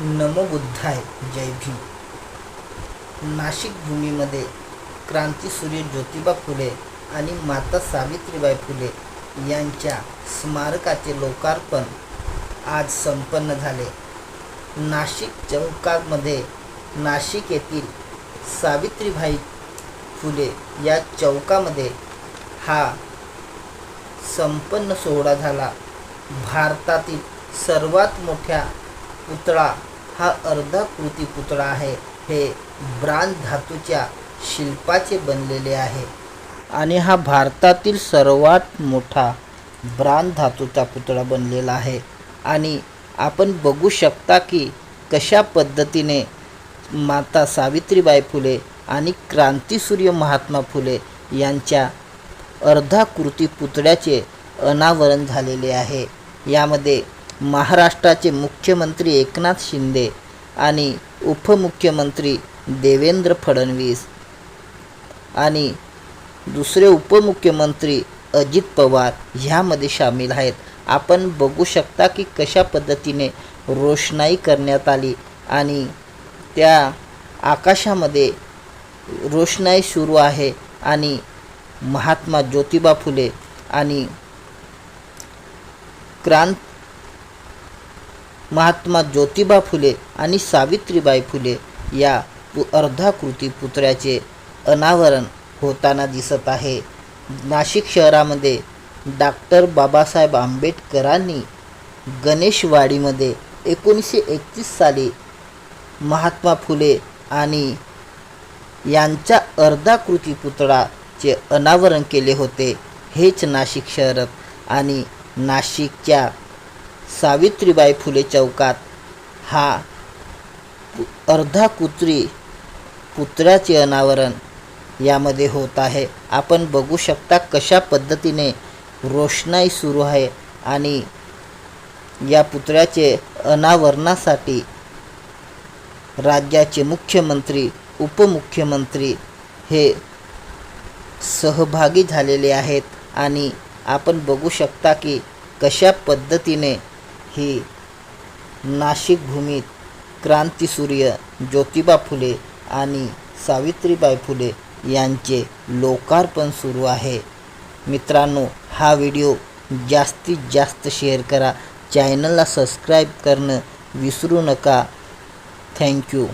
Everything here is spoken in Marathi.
नमो बुद्धाय जय भीम. नाशिक भूमीमध्ये क्रांतीसूर्य ज्योतिबा फुले आणि माता सावित्रीबाई फुले यांच्या स्मारकाचे लोकार्पण आज संपन्न झाले. नाशिक चौकामध्ये नाशिक येथील सावित्रीबाई फुले या चौकामध्ये हा संपन्न सोहळा झाला. भारतातील सर्वात मोठ्या पुतळा हा अर्धाकृती पुतळा आहे. हे ब्रांज धातूच्या शिल्पाचे बनलेले आहे. आणि हा भारतातील सर्वात मोठा ब्रांज धातूचा पुतळा बनलेला आहे. आणि आपण बघू शकता की कशा पद्धतीने माता सावित्रीबाई फुले आणि क्रांतीसूर्य महात्मा फुले यांच्या अर्धाकृती पुतळ्याचे अनावरण झालेले आहे. यामध्ये महाराष्ट्राचे मुख्यमंत्री एकनाथ शिंदे आणि उपमुख्यमंत्री देवेंद्र फडणवीस आणि दुसरे उपमुख्यमंत्री अजित पवार ह्यामध्ये सामील आहेत. आपण बघू शकता की कशा पद्धतीने रोषणाई करण्यात आली आणि त्या आकाशामध्ये रोषणाई सुरू आहे आणि महात्मा ज्योतिबा फुले आणि क्रांत महात्मा ज्योतिबा फुले आणि सावित्रीबाई फुले या पु अर्धाकृती पुतळ्याचे अनावरण होताना दिसत आहे. नाशिक शहरामध्ये डॉक्टर बाबासाहेब आंबेडकरांनी गणेशवाडीमध्ये एकोणीसशे एकतीस साली महात्मा फुले आणि यांच्या अर्धाकृती पुतळाचे अनावरण केले होते. हेच नाशिक शहरात आणि नाशिकच्या सावित्रीबाई फुले चौकात हा अर्धा कुत्री पुतळ्याचे अनावरण यामध्ये होत आहे. आपण बघू शकता कशा पद्धतीने रोषणाई सुरू आहे आणि या पुतळ्याचे अनावरणासाठी राज्याचे मुख्यमंत्री उपमुख्यमंत्री हे सहभागी झालेले आहेत आणि आपण बघू शकता की कशा पद्धतीने ही नाशिक भूमीत क्रांतीसूर्य ज्योतिबा फुले आणि सावित्रीबाई फुले यांचे लोकार्पण सुरू आहे. मित्रांनो हा व्हिडिओ जास्तीत जास्त शेअर करा. चॅनलला सबस्क्राईब करणं विसरू नका. थँक्यू.